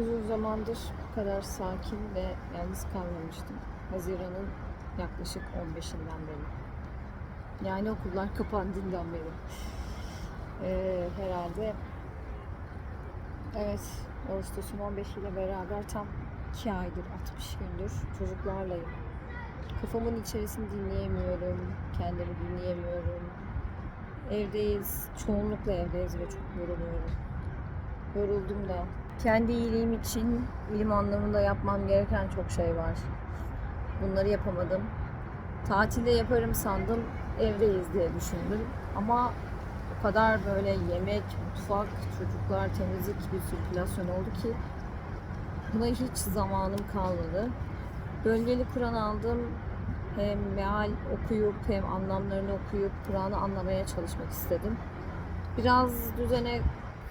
Uzun zamandır bu kadar sakin ve yalnız kalmamıştım. Haziran'ın yaklaşık 15'inden beri. Yani okullar kapandığından beri. Ee, herhalde evet Ağustos'un 15 ile beraber tam 2 aydır 60 gündür çocuklarlayım. Kafamın içerisini dinleyemiyorum. Kendimi dinleyemiyorum. Evdeyiz. Çoğunlukla evdeyiz ve çok yoruluyorum. Yoruldum da. Kendi iyiliğim için ilim anlamında yapmam gereken çok şey var. Bunları yapamadım. Tatilde yaparım sandım. Evdeyiz diye düşündüm. Ama o kadar böyle yemek, mutfak, çocuklar, temizlik bir sirkülasyon oldu ki buna hiç zamanım kalmadı. Bölgeli Kur'an aldım. Hem meal okuyup hem anlamlarını okuyup Kur'an'ı anlamaya çalışmak istedim. Biraz düzene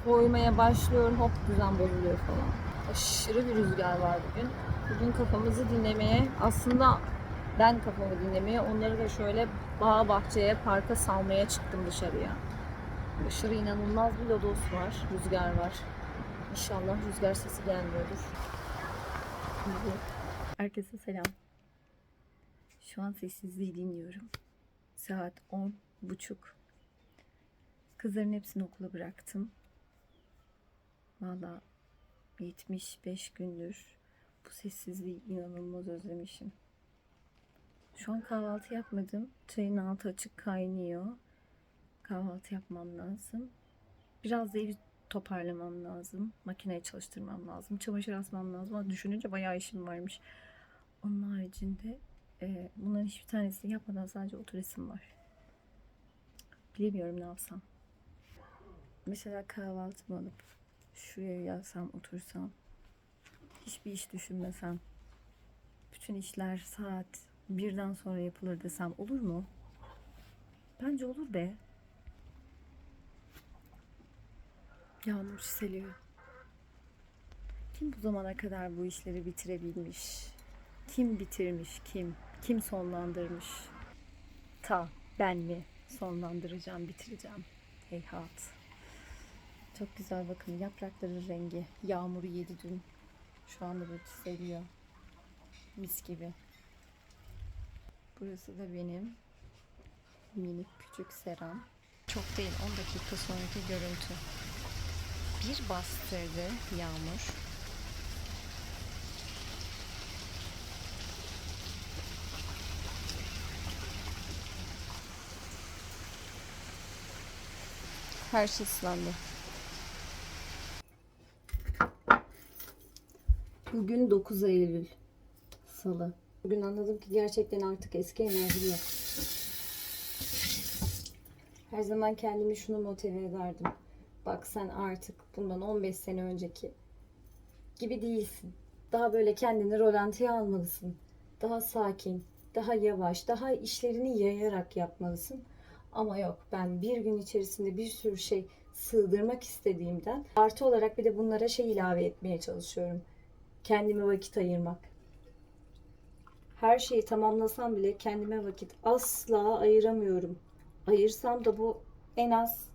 koymaya başlıyorum hop düzen bozuluyor falan. Aşırı bir rüzgar var bugün. Bugün kafamızı dinlemeye aslında ben kafamı dinlemeye onları da şöyle bağ bahçeye parka salmaya çıktım dışarıya. Aşırı inanılmaz bir lodos var, rüzgar var. İnşallah rüzgar sesi gelmiyordur. Herkese selam. Şu an sessizliği dinliyorum. Saat on buçuk. Kızların hepsini okula bıraktım. Valla 75 gündür bu sessizliği inanılmaz özlemişim. Şu an kahvaltı yapmadım. Çayın altı açık kaynıyor. Kahvaltı yapmam lazım. Biraz da evi toparlamam lazım. Makineyi çalıştırmam lazım. Çamaşır asmam lazım. Düşününce bayağı işim varmış. Onun haricinde e, bunların hiçbir tanesini yapmadan sadece oturesim var. Bilemiyorum ne yapsam. Mesela kahvaltımı alıp şuraya yazsam, otursam, hiçbir iş düşünmesem, bütün işler saat birden sonra yapılır desem olur mu? Bence olur be. Yağmur çiseliyor. Kim bu zamana kadar bu işleri bitirebilmiş? Kim bitirmiş? Kim? Kim sonlandırmış? Ta ben mi sonlandıracağım, bitireceğim? Heyhat. Çok güzel bakın yaprakların rengi. Yağmuru yedi dün. Şu anda böyle çiseliyor. Mis gibi. Burası da benim minik küçük seram. Çok değil 10 dakika sonraki görüntü. Bir bastırdı yağmur. Her şey ıslandı. Bugün 9 Eylül. Salı. Bugün anladım ki gerçekten artık eski enerji yok. Her zaman kendimi şunu motive ederdim. Bak sen artık bundan 15 sene önceki gibi değilsin. Daha böyle kendini rolantiye almalısın. Daha sakin, daha yavaş, daha işlerini yayarak yapmalısın. Ama yok ben bir gün içerisinde bir sürü şey sığdırmak istediğimden artı olarak bir de bunlara şey ilave etmeye çalışıyorum. Kendime vakit ayırmak. Her şeyi tamamlasam bile kendime vakit asla ayıramıyorum. Ayırsam da bu en az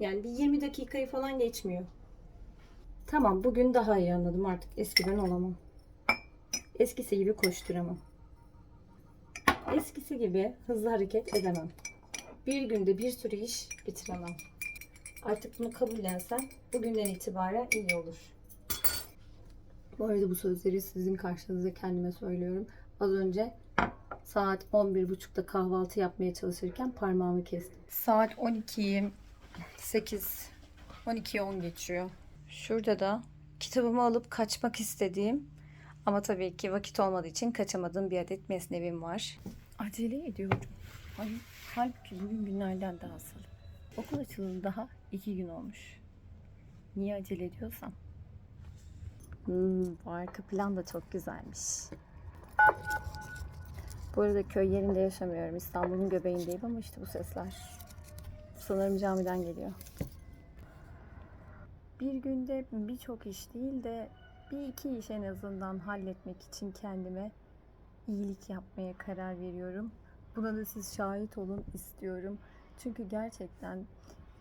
yani bir 20 dakikayı falan geçmiyor. Tamam bugün daha iyi anladım artık eskiden olamam. Eskisi gibi koşturamam. Eskisi gibi hızlı hareket edemem. Bir günde bir sürü iş bitiremem. Artık bunu kabullensem bugünden itibaren iyi olur. Bu arada bu sözleri sizin karşınızda kendime söylüyorum. Az önce saat 11.30'da kahvaltı yapmaya çalışırken parmağımı kestim. Saat 12'yi 8 12'ye 10 geçiyor. Şurada da kitabımı alıp kaçmak istediğim ama tabii ki vakit olmadığı için kaçamadığım bir adet mesnevim var. Acele ediyorum. Ay, halbuki bugün günlerden daha salı. Okul açılalı daha iki gün olmuş. Niye acele ediyorsam. Hmm, bu arka plan da çok güzelmiş. Bu arada köy yerinde yaşamıyorum. İstanbul'un göbeğindeyim ama işte bu sesler sanırım camiden geliyor. Bir günde birçok iş değil de bir iki iş en azından halletmek için kendime iyilik yapmaya karar veriyorum. Buna da siz şahit olun istiyorum. Çünkü gerçekten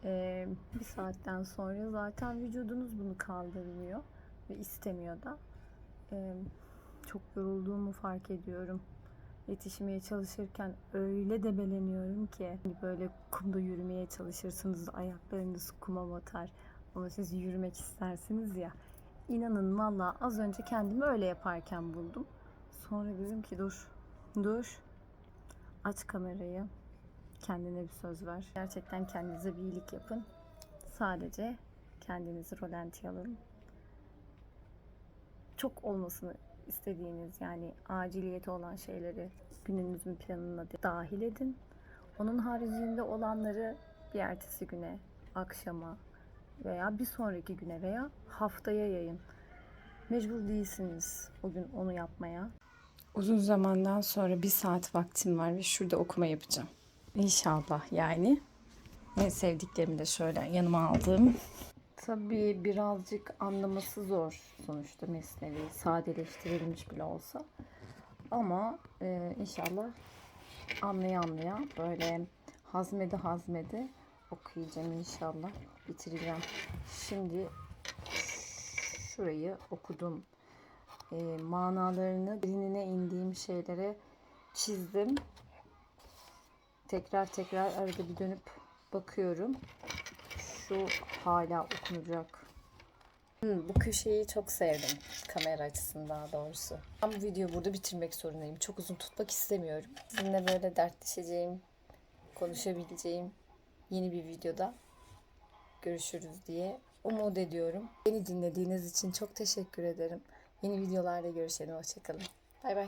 eee, bir saatten sonra zaten vücudunuz bunu kaldırmıyor. Ve istemiyor da. Ee, çok yorulduğumu fark ediyorum. Yetişmeye çalışırken öyle debeleniyorum ki hani böyle kumda yürümeye çalışırsınız ayaklarınız kuma batar ama siz yürümek istersiniz ya. İnanın valla az önce kendimi öyle yaparken buldum. Sonra dedim ki dur, dur. Aç kamerayı. Kendine bir söz ver. Gerçekten kendinize bir iyilik yapın. Sadece kendinizi rolantiye alın. Çok olmasını istediğiniz yani aciliyeti olan şeyleri gününüzün planına da dahil edin. Onun haricinde olanları bir ertesi güne, akşama veya bir sonraki güne veya haftaya yayın. Mecbur değilsiniz bugün onu yapmaya. Uzun zamandan sonra bir saat vaktim var ve şurada okuma yapacağım. İnşallah yani. En sevdiklerimi de şöyle yanıma aldım. Tabii birazcık anlaması zor sonuçta mesnevi sadeleştirilmiş bile olsa. Ama e, inşallah anlaya anlaya böyle hazmede hazmede okuyacağım inşallah. Bitireceğim. Şimdi şurayı okudum. E, manalarını derinine indiğim şeylere çizdim. Tekrar tekrar arada bir dönüp bakıyorum. Şu hala okunacak. Hmm, bu köşeyi çok sevdim. Kamera açısından doğrusu. Ben bu videoyu burada bitirmek zorundayım. Çok uzun tutmak istemiyorum. Sizinle böyle dertleşeceğim, konuşabileceğim yeni bir videoda görüşürüz diye umut ediyorum. Beni dinlediğiniz için çok teşekkür ederim. Yeni videolarda görüşelim. Hoşçakalın. Bay bay.